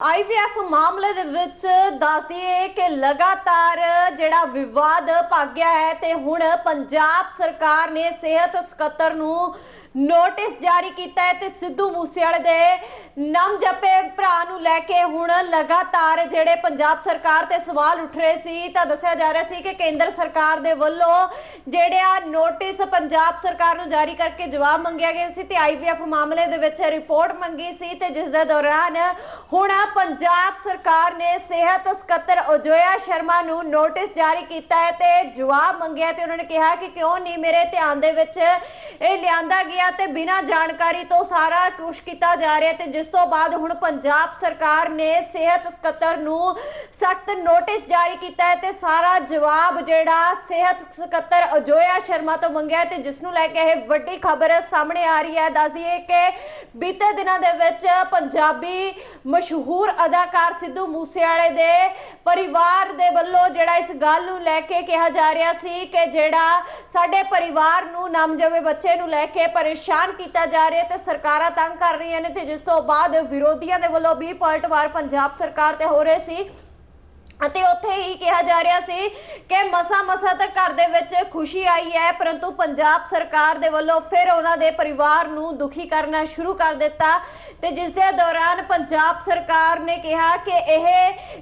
IVF ਮਾਮਲੇ ਦੇ ਵਿੱਚ ਦੱਸ ਦਈਏ ਕਿ ਲਗਾਤਾਰ ਜਿਹੜਾ ਵਿਵਾਦ ਭਾਗਿਆ ਹੈ ਤੇ ਹੁਣ ਪੰਜਾਬ ਸਰਕਾਰ ਨੇ ਸਿਹਤ ਸਕੱਤਰ ਨੂੰ ਨੋਟਿਸ ਜਾਰੀ ਕੀਤਾ ਹੈ ਤੇ ਸਿੱਧੂ ਮੂਸੇਵਾਲੇ ਦੇ ਨਾਮ ਜਪੇ ਭਰਾ ਨੂੰ ਲੈ ਕੇ ਹੁਣ ਲਗਾਤਾਰ ਜਿਹੜੇ ਪੰਜਾਬ ਸਰਕਾਰ ਤੇ ਸਵਾਲ ਉੱਠ ਰਹੇ ਸੀ, ਤਾਂ ਦੱਸਿਆ ਜਾ ਰਿਹਾ ਸੀ ਕਿ ਕੇਂਦਰ ਸਰਕਾਰ ਦੇ ਵੱਲੋਂ ਜਿਹੜੇ ਆ ਨੋਟਿਸ ਪੰਜਾਬ ਸਰਕਾਰ ਨੂੰ ਜਾਰੀ ਕਰਕੇ ਜਵਾਬ ਮੰਗਿਆ ਗਿਆ ਸੀ ਤੇ ਆਈਵੀਐਫ ਮਾਮਲੇ ਦੇ ਵਿੱਚ ਰਿਪੋਰਟ ਮੰਗੀ ਸੀ ਤੇ ਜਿਸ ਦੇ ਦੌਰਾਨ ਹੁਣ ਪੰਜਾਬ ਸਰਕਾਰ ਨੇ ਸਿਹਤ ਸਕੱਤਰ ਅਜੋਇਆ ਸ਼ਰਮਾ ਨੂੰ ਨੋਟਿਸ ਜਾਰੀ ਕੀਤਾ ਹੈ ਤੇ ਜਵਾਬ ਮੰਗਿਆ ਤੇ ਉਹਨਾਂ ਨੇ ਕਿਹਾ ਕਿ ਕਿਉਂ ਨਹੀਂ ਮੇਰੇ ਧਿਆਨ ਦੇ ਵਿੱਚ ਇਹ ਲਿਆਂਦਾ ਗਿਆ ਤੇ ਬਿਨਾਂ ਜਾਣਕਾਰੀ ਤੋਂ ਸਾਰਾ ਕੁਝ ਕੀਤਾ ਜਾ ਰਿਹਾ ਤੇ ਜਿਸ ਤੋਂ ਬਾਅਦ ਹੁਣ ਪੰਜਾਬ ਸਰਕਾਰ ਨੇ ਸਿਹਤ ਸਕੱਤਰ ਨੂੰ ਸਖਤ ਨੋਟਿਸ ਜਾਰੀ ਕੀਤਾ ਹੈ ਤੇ ਸਾਰਾ ਜਵਾਬ ਜਿਹੜਾ ਸਿਹਤ ਸਕੱਤਰ ਅਜੋਇਆ ਸ਼ਰਮਾ ਤੋਂ ਮੰਗਿਆ ਤੇ ਜਿਸ ਨੂੰ ਲੈ ਕੇ ਇਹ ਵੱਡੀ ਖਬਰ ਸਾਹਮਣੇ ਆ ਰਹੀ ਹੈ। ਦੱਸ ਦਈਏ ਕਿ ਬੀਤੇ ਦਿਨਾਂ ਦੇ ਵਿੱਚ ਪੰਜਾਬੀ ਮਸ਼ਹੂਰ ਅਦਾਕਾਰ ਸਿੱਧੂ ਮੂਸੇਵਾਲੇ ਦੇ ਪਰਿਵਾਰ ਦੇ ਵੱਲੋਂ ਜਿਹੜਾ ਇਸ ਗੱਲ ਨੂੰ ਲੈ ਕੇ ਕਿਹਾ ਜਾ ਰਿਹਾ ਸੀ ਕਿ ਜਿਹੜਾ ਸਾਡੇ ਪਰਿਵਾਰ ਨੂੰ ਨਵਜੰਮੇ ਬੱਚੇ ਨੂੰ ਲੈ ਕੇ ਪਰੇਸ਼ਾਨ ਕੀਤਾ ਜਾ ਰਿਹਾ ਤੇ ਸਰਕਾਰਾਂ ਤੰਗ ਕਰ ਰਹੀਆਂ ਨੇ ਤੇ ਜਿਸ ਤੋਂ ਬਾਅਦ ਵਿਰੋਧੀਆਂ ਦੇ ਵੱਲੋਂ ਵੀ ਪਲਟਵਾਰ ਪੰਜਾਬ ਸਰਕਾਰ ਤੇ ਹੋ ਰਹੇ ਸੀ। ਅਤੇ ਉੱਥੇ ਹੀ ਕਿਹਾ ਜਾ ਰਿਹਾ ਸੀ ਕਿ ਮਸਾ ਮਸਾ ਤੱਕ ਘਰ ਦੇ ਵਿੱਚ ਖੁਸ਼ੀ ਆਈ ਹੈ, ਪਰੰਤੂ ਪੰਜਾਬ ਸਰਕਾਰ ਦੇ ਵੱਲੋਂ ਫਿਰ ਉਹਨਾਂ ਦੇ ਪਰਿਵਾਰ ਨੂੰ ਦੁਖੀ ਕਰਨਾ ਸ਼ੁਰੂ ਕਰ ਦਿੱਤਾ ਤੇ ਜਿਸ ਦੇ ਦੌਰਾਨ ਪੰਜਾਬ ਸਰਕਾਰ ਨੇ ਕਿਹਾ ਕਿ ਇਹ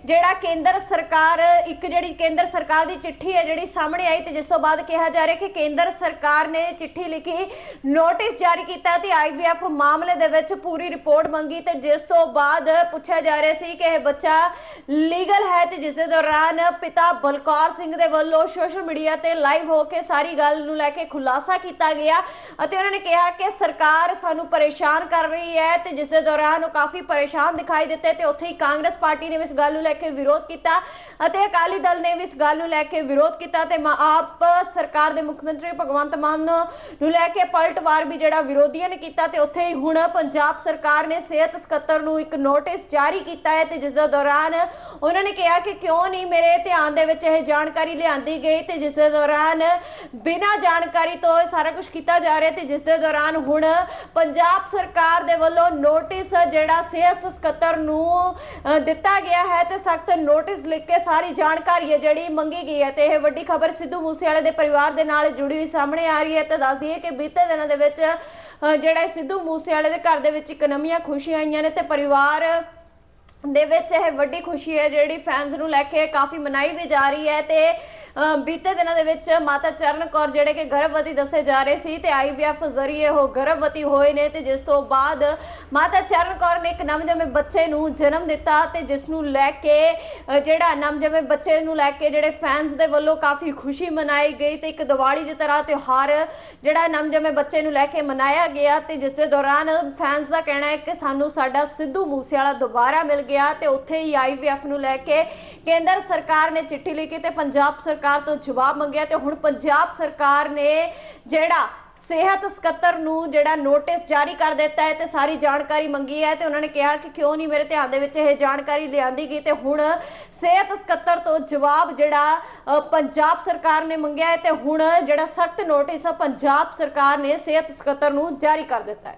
ਜਿਹੜਾ ਕੇਂਦਰ ਸਰਕਾਰ, ਇੱਕ ਜਿਹੜੀ ਕੇਂਦਰ ਸਰਕਾਰ ਦੀ ਚਿੱਠੀ ਹੈ ਜਿਹੜੀ ਸਾਹਮਣੇ ਆਈ ਤੇ ਜਿਸ ਤੋਂ ਬਾਅਦ ਕਿਹਾ ਜਾ ਰਿਹਾ ਕਿ ਕੇਂਦਰ ਸਰਕਾਰ ਨੇ ਚਿੱਠੀ ਲਿਖੀ, ਨੋਟਿਸ ਜਾਰੀ ਕੀਤਾ ਤੇ ਆਈਵੀਐਫ ਮਾਮਲੇ ਦੇ ਵਿੱਚ ਪੂਰੀ ਰਿਪੋਰਟ ਮੰਗੀ ਤੇ ਜਿਸ ਤੋਂ ਬਾਅਦ ਪੁੱਛਿਆ ਜਾ ਰਿਹਾ ਸੀ ਕਿ ਇਹ ਬੱਚਾ ਲੀਗਲ ਹੈ ਤੇ ਜਿਸ ਦੇ ਦੌਰਾਨ ਪਿਤਾ ਬਲਕੌਰ ਸਿੰਘ ਦੇ ਵੱਲੋਂ ਸੋਸ਼ਲ ਮੀਡੀਆ ਤੇ ਲਾਈਵ ਹੋ ਕੇ ਸਾਰੀ ਗੱਲ ਨੂੰ ਲੈ ਕੇ ਖੁਲਾਸਾ ਕੀਤਾ ਗਿਆ ਅਤੇ ਉਹਨਾਂ ਨੇ ਕਿਹਾ ਕਿ ਸਰਕਾਰ ਸਾਨੂੰ ਪਰੇਸ਼ਾਨ ਕਰ ਰਹੀ ਹੈ ਤੇ ਜਿਸ ਦੇ ਦੌਰਾਨ ਉਹ ਕਾਫੀ ਪਰੇਸ਼ਾਨ ਦਿਖਾਈ ਦਿੱਤੇ ਤੇ ਉੱਥੇ ਹੀ ਕਾਂਗਰਸ ਪਾਰਟੀ ਨੇ ਵੀ ਇਸ ਗੱਲ ਨੂੰ ਲੈ ਕੇ ਵਿਰੋਧ ਕੀਤਾ ਅਤੇ ਅਕਾਲੀ ਦਲ ਨੇ ਵੀ ਇਸ ਗੱਲ ਨੂੰ ਲੈ ਕੇ ਵਿਰੋਧ ਕੀਤਾ ਤੇ ਮਾ- ਆਪ ਸਰਕਾਰ ਦੇ ਮੁੱਖ ਮੰਤਰੀ ਭਗਵੰਤ ਮਾਨ ਨੂੰ ਲੈ ਕੇ ਪਲਟਵਾਰ ਵੀ ਜਿਹੜਾ ਵਿਰੋਧੀਆਂ ਨੇ ਕੀਤਾ ਤੇ ਉੱਥੇ ਹੀ ਹੁਣ ਪੰਜਾਬ ਸਰਕਾਰ ਨੇ ਸਿਹਤ ਸਕੱਤਰ ਨੂੰ ਇੱਕ ਨੋਟਿਸ ਜਾਰੀ ਕੀਤਾ ਹੈ ਤੇ ਜਿਸ ਦੇ ਦੌਰਾਨ ਉਹਨਾਂ ਨੇ ਕਿਹਾ ਕਿ ਕਿਉਂ ਨਹੀਂ ਮੇਰੇ ਧਿਆਨ ਦੇ ਵਿੱਚ ਇਹ ਜਾਣਕਾਰੀ ਲਿਆਂਦੀ ਗਈ ਤੇ ਜਿਸ ਦੇ ਦੌਰਾਨ ਬਿਨਾਂ ਜਾਣਕਾਰੀ ਤੋਂ ਸਾਰਾ ਕੁਝ ਕੀਤਾ ਜਾ ਰਿਹਾ ਤੇ ਜਿਸ ਦੇ ਦੌਰਾਨ ਹੁਣ ਪੰਜਾਬ ਸਰਕਾਰ ਦੇ ਵੱਲੋਂ ਨੋਟਿਸ ਜਿਹੜਾ ਸਿਹਤ ਸਕੱਤਰ ਨੂੰ ਦਿੱਤਾ ਗਿਆ ਹੈ ਤੇ ਸਖਤ ਨੋਟਿਸ ਲਿਖ ਕੇ ਸਾਰੀ ਜਾਣਕਾਰੀ ਹੈ ਜਿਹੜੀ ਮੰਗੀ ਗਈ ਹੈ ਤੇ ਇਹ ਵੱਡੀ ਖਬਰ ਸਿੱਧੂ ਮੂਸੇਵਾਲੇ ਦੇ ਪਰਿਵਾਰ ਦੇ ਨਾਲ ਜੁੜੀ ਹੋਈ ਸਾਹਮਣੇ ਆ ਰਹੀ ਹੈ ਤੇ ਦੱਸਦੀ ਹੈ ਕਿ ਬੀਤੇ ਦਿਨਾਂ ਦੇ ਵਿੱਚ ਜਿਹੜਾ ਸਿੱਧੂ ਮੂਸੇਵਾਲੇ ਦੇ ਘਰ ਦੇ ਵਿੱਚ ਇੱਕ ਨਵੀਆਂ ਖੁਸ਼ੀਆਂ ਆਈਆਂ ਨੇ ਤੇ ਪਰਿਵਾਰ ਦੇ ਵਿੱਚ ਇਹ ਵੱਡੀ ਖੁਸ਼ੀ ਹੈ ਜਿਹੜੀ ਫੈਨਸ ਨੂੰ ਲੈ ਕੇ ਕਾਫੀ ਮਨਾਈ ਵੀ ਜਾ ਰਹੀ ਹੈ ਤੇ ਬੀਤੇ ਦਿਨਾਂ ਦੇ ਵਿੱਚ ਮਾਤਾ ਚਰਨ ਕੌਰ ਜਿਹੜੇ ਕਿ ਗਰਭਵਤੀ ਦੱਸੇ ਜਾ ਰਹੇ ਸੀ ਤੇ ਆਈਵੀਐਫ ਜ਼ਰੀਏ ਉਹ ਗਰਭਵਤੀ ਹੋਏ ਨੇ ਤੇ ਜਿਸ ਤੋਂ ਬਾਅਦ ਮਾਤਾ ਚਰਨ ਕੌਰ ਨੇ ਇੱਕ ਨਵਜੰਮੇ ਬੱਚੇ ਨੂੰ ਜਨਮ ਦਿੱਤਾ ਤੇ ਜਿਸ ਨੂੰ ਲੈ ਕੇ ਅ, ਜਿਹੜਾ ਨਵਜੰਮੇ ਬੱਚੇ ਨੂੰ ਲੈ ਕੇ ਜਿਹੜੇ ਫੈਨਸ ਦੇ ਵੱਲੋਂ ਕਾਫੀ ਖੁਸ਼ੀ ਮਨਾਈ ਗਈ ਤੇ ਇੱਕ ਦੀਵਾਲੀ ਦੀ ਤਰ੍ਹਾਂ ਤਿਉਹਾਰ ਜਿਹੜਾ ਨਵਜੰਮੇ ਬੱਚੇ ਨੂੰ ਲੈ ਕੇ ਮਨਾਇਆ ਗਿਆ ਤੇ ਜਿਸ ਦੇ ਦੌਰਾਨ ਫੈਨਸ ਦਾ ਕਹਿਣਾ ਹੈ ਕਿ ਸਾਨੂੰ ਸਾਡਾ ਸਿੱਧੂ ਮੂਸੇਵਾਲਾ ਦੁਬਾਰਾ ਮਿਲ ਗਿਆ ਤੇ ਉੱਥੇ ਹੀ ਆਈਵੀਐਫ ਨੂੰ ਲੈ ਕੇ ਕੇਂਦਰ ਸਰਕਾਰ ਨੇ ਚਿੱਠੀ ਲਿਖੀ ਤੇ ਪੰਜਾਬ ਸਰਕਾਰ ਤੋਂ ਜਵਾਬ ਮੰਗਿਆ ਤੇ ਹੁਣ ਪੰਜਾਬ ਸਰਕਾਰ ਨੇ ਜਿਹੜਾ ਸਿਹਤ ਸਕੱਤਰ ਨੂੰ ਜਿਹੜਾ ਨੋਟਿਸ ਜਾਰੀ ਕਰ ਦਿੱਤਾ ਹੈ ਤੇ ਸਾਰੀ ਜਾਣਕਾਰੀ ਮੰਗੀ ਹੈ ਤੇ ਉਹਨਾਂ ਨੇ ਕਿਹਾ ਕਿ ਕਿਉਂ ਨਹੀਂ ਮੇਰੇ ਧਿਆਨ ਦੇ ਵਿੱਚ ਇਹ ਜਾਣਕਾਰੀ ਲਿਆਂਦੀ ਗਈ ਤੇ ਹੁਣ ਸਿਹਤ ਸਕੱਤਰ ਤੋਂ ਜਵਾਬ ਜਿਹੜਾ ਪੰਜਾਬ ਸਰਕਾਰ ਨੇ ਮੰਗਿਆ ਹੈ ਤੇ ਹੁਣ ਜਿਹੜਾ ਸਖਤ ਨੋਟਿਸ ਪੰਜਾਬ ਸਰਕਾਰ ਨੇ ਸਿਹਤ ਸਕੱਤਰ ਨੂੰ ਜਾਰੀ ਕਰ ਦਿੱਤਾ ਹੈ।